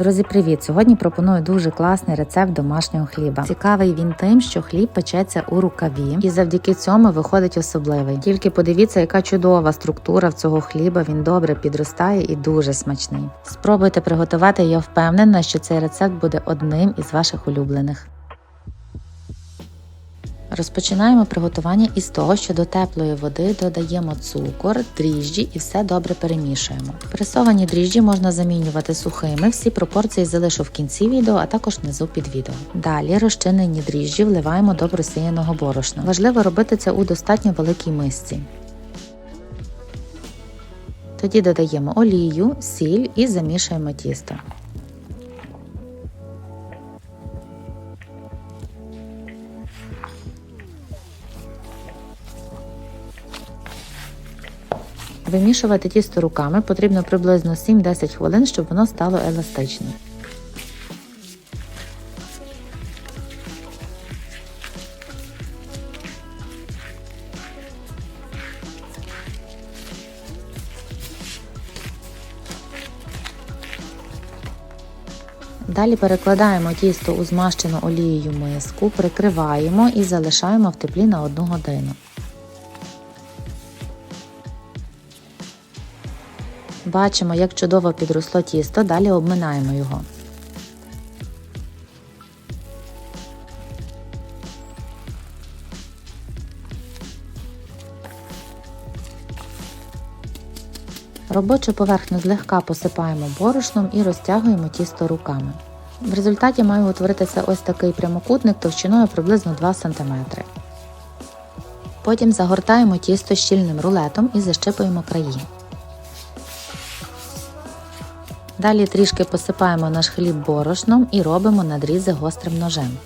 Друзі, привіт! Сьогодні пропоную дуже класний рецепт домашнього хліба. Цікавий він тим, що хліб печеться у рукаві, і завдяки цьому виходить особливий. Тільки подивіться, яка чудова структура в цього хліба. Він добре підростає і дуже смачний. Спробуйте приготувати. Я впевнена, що цей рецепт буде одним із ваших улюблених. Розпочинаємо приготування із того, що до теплої води додаємо цукор, дріжджі і все добре перемішуємо. Пресовані дріжджі можна замінювати сухими, всі пропорції залишу в кінці відео, а також внизу під відео. Далі розчинені дріжджі вливаємо до просіяного борошна. Важливо робити це у достатньо великій мисці. Тоді додаємо олію, сіль і замішуємо тісто. Вимішувати тісто руками потрібно приблизно 7-10 хвилин, щоб воно стало еластичним. Далі перекладаємо тісто у змащену олією миску, прикриваємо і залишаємо в теплі на 1 годину. Бачимо, як чудово підросло тісто, далі обминаємо його. Робочу поверхню злегка посипаємо борошном і розтягуємо тісто руками. В результаті має утворитися ось такий прямокутник товщиною приблизно 2 см. Потім загортаємо тісто щільним рулетом і защипуємо краї. Далі трішки посипаємо наш хліб борошном і робимо надрізи гострим ножем.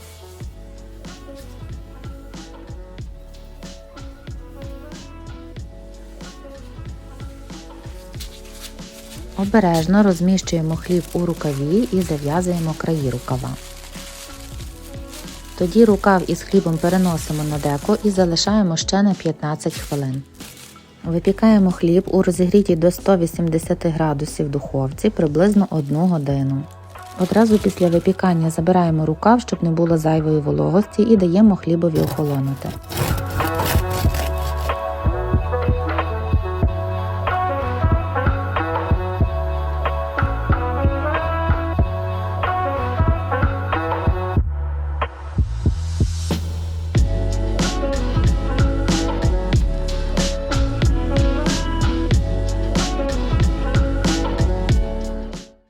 Обережно розміщуємо хліб у рукаві і зав'язуємо краї рукава. Тоді рукав із хлібом переносимо на деко і залишаємо ще на 15 хвилин. Випікаємо хліб у розігрітій до 180 градусів духовці приблизно 1 годину. Одразу після випікання забираємо рукав, щоб не було зайвої вологості, і даємо хлібові охолонути.